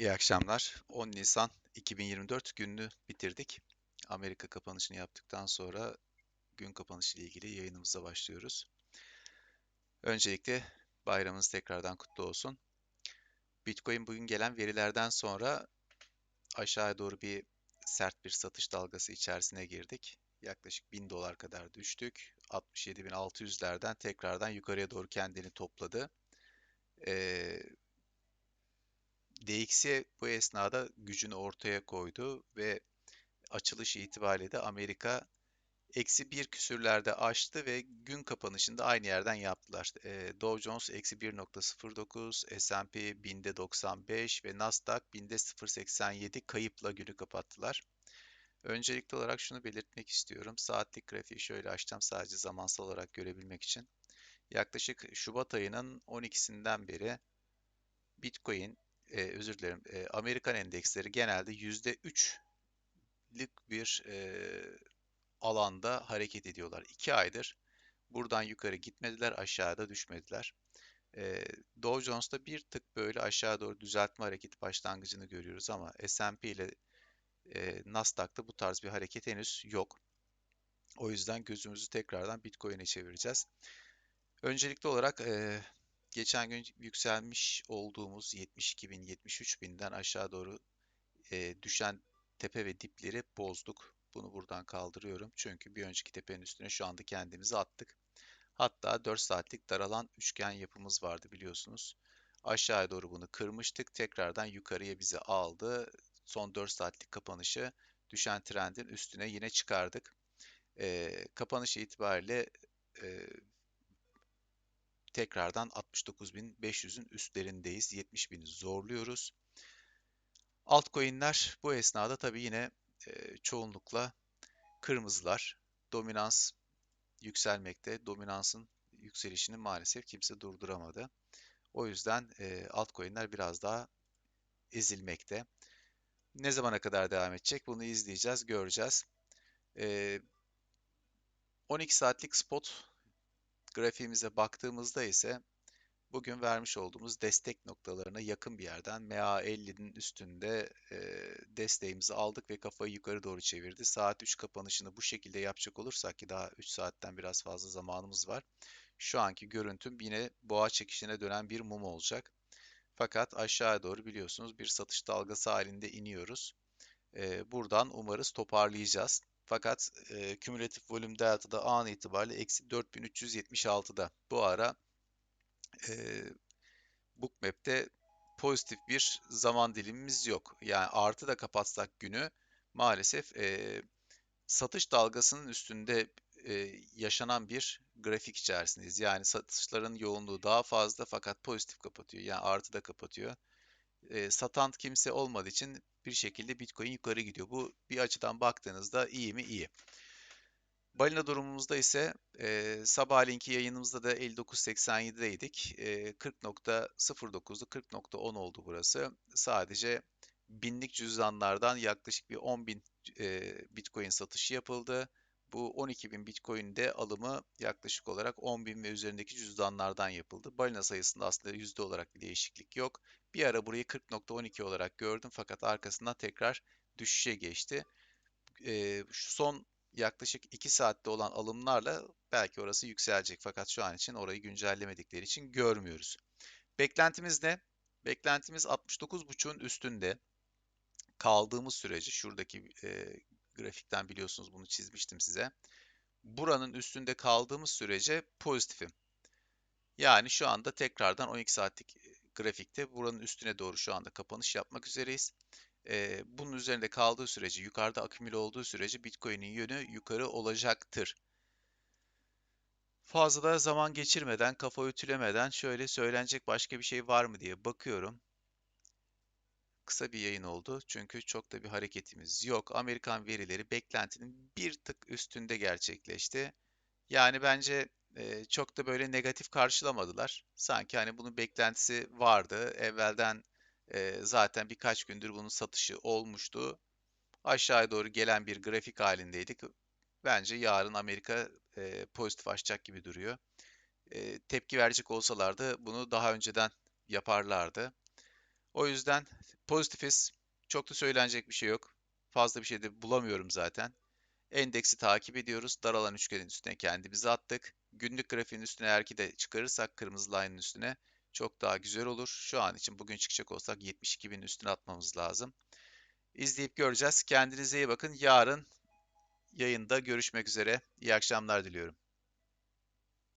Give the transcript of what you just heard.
İyi akşamlar. 10 Nisan 2024 gününü bitirdik. Amerika kapanışını yaptıktan sonra gün kapanışı ile ilgili yayınımıza başlıyoruz. Öncelikle bayramınız tekrardan kutlu olsun. Bitcoin bugün gelen verilerden sonra aşağıya doğru bir sert bir satış dalgası içerisine girdik. Yaklaşık 1000 dolar kadar düştük. 67.600'lerden tekrardan yukarıya doğru kendini topladı. Ee, DXY bu esnada gücünü ortaya koydu ve açılış itibariyle de Amerika eksi bir küsürlerde açtı ve gün kapanışında aynı yerden yaptılar. E, Dow Jones eksi 1.09, S&P binde 95 ve Nasdaq binde 0.87 kayıpla günü kapattılar. Öncelikli olarak şunu belirtmek istiyorum. Saatlik grafiği şöyle açacağım sadece zamansal olarak görebilmek için. Yaklaşık Şubat ayının 12'sinden beri Bitcoin e, özür dilerim, e, Amerikan endeksleri genelde %3'lük bir e, alanda hareket ediyorlar. 2 aydır buradan yukarı gitmediler, aşağıda düşmediler. E, Dow Jones'ta bir tık böyle aşağı doğru düzeltme hareketi başlangıcını görüyoruz ama S&P ile e, Nasdaq'ta bu tarz bir hareket henüz yok. O yüzden gözümüzü tekrardan Bitcoin'e çevireceğiz. Öncelikli olarak e, geçen gün yükselmiş olduğumuz 72 bin, 73 binden aşağı doğru e, düşen tepe ve dipleri bozduk. Bunu buradan kaldırıyorum. Çünkü bir önceki tepenin üstüne şu anda kendimizi attık. Hatta 4 saatlik daralan üçgen yapımız vardı biliyorsunuz. Aşağıya doğru bunu kırmıştık. Tekrardan yukarıya bizi aldı. Son 4 saatlik kapanışı düşen trendin üstüne yine çıkardık. E, kapanış itibariyle e, tekrardan 69.500'ün üstlerindeyiz. 70.000'i zorluyoruz. Altcoin'ler bu esnada tabii yine e, çoğunlukla kırmızılar. Dominans yükselmekte. Dominansın yükselişini maalesef kimse durduramadı. O yüzden e, altcoin'ler biraz daha ezilmekte. Ne zamana kadar devam edecek? Bunu izleyeceğiz, göreceğiz. E, 12 saatlik spot grafiğimize baktığımızda ise bugün vermiş olduğumuz destek noktalarına yakın bir yerden MA50'nin üstünde e, desteğimizi aldık ve kafayı yukarı doğru çevirdi. Saat 3 kapanışını bu şekilde yapacak olursak ki daha 3 saatten biraz fazla zamanımız var. Şu anki görüntüm yine boğa çekişine dönen bir mum olacak. Fakat aşağıya doğru biliyorsunuz bir satış dalgası halinde iniyoruz. E, buradan umarız toparlayacağız. Fakat e, kümülatif volüm delta'da an itibariyle eksi 4376'da. Bu ara e, Bookmap'te pozitif bir zaman dilimimiz yok. Yani artı da kapatsak günü maalesef e, satış dalgasının üstünde e, yaşanan bir grafik içerisindeyiz. Yani satışların yoğunluğu daha fazla fakat pozitif kapatıyor. Yani artı da kapatıyor. E, satan kimse olmadığı için bir şekilde Bitcoin yukarı gidiyor. Bu bir açıdan baktığınızda iyi mi? İyi. Balina durumumuzda ise e, sabahleyinkü yayınımızda da 59.87'deydik. E, 40.09'du, 40.10 oldu burası. Sadece binlik cüzdanlardan yaklaşık bir 10.000 e, Bitcoin satışı yapıldı. Bu 12.000 Bitcoin'de alımı yaklaşık olarak 10.000 ve üzerindeki cüzdanlardan yapıldı. Balina sayısında aslında yüzde olarak bir değişiklik yok. Bir ara burayı 40.12 olarak gördüm fakat arkasından tekrar düşüşe geçti. E, şu son yaklaşık 2 saatte olan alımlarla belki orası yükselecek fakat şu an için orayı güncellemedikleri için görmüyoruz. Beklentimiz ne? Beklentimiz 69.5'un üstünde kaldığımız sürece şuradaki e, grafikten biliyorsunuz bunu çizmiştim size. Buranın üstünde kaldığımız sürece pozitifim. Yani şu anda tekrardan 12 saatlik grafikte buranın üstüne doğru şu anda kapanış yapmak üzereyiz. Ee, bunun üzerinde kaldığı sürece, yukarıda akümüle olduğu sürece Bitcoin'in yönü yukarı olacaktır. Fazla da zaman geçirmeden, kafa ütülemeden şöyle söylenecek başka bir şey var mı diye bakıyorum. Kısa bir yayın oldu çünkü çok da bir hareketimiz yok. Amerikan verileri beklentinin bir tık üstünde gerçekleşti. Yani bence e, çok da böyle negatif karşılamadılar. Sanki hani bunun beklentisi vardı. Evvelden e, zaten birkaç gündür bunun satışı olmuştu. Aşağıya doğru gelen bir grafik halindeydik. Bence yarın Amerika e, pozitif açacak gibi duruyor. Tepki verecek olsalardı bunu daha önceden yaparlardı. O yüzden pozitifiz. Çok da söylenecek bir şey yok. Fazla bir şey de bulamıyorum zaten. Endeksi takip ediyoruz. Daralan üçgenin üstüne kendimizi attık. Günlük grafiğin üstüne eğer ki de çıkarırsak kırmızı line'ın üstüne çok daha güzel olur. Şu an için bugün çıkacak olsak 72 binin üstüne atmamız lazım. İzleyip göreceğiz. Kendinize iyi bakın. Yarın yayında görüşmek üzere. İyi akşamlar diliyorum.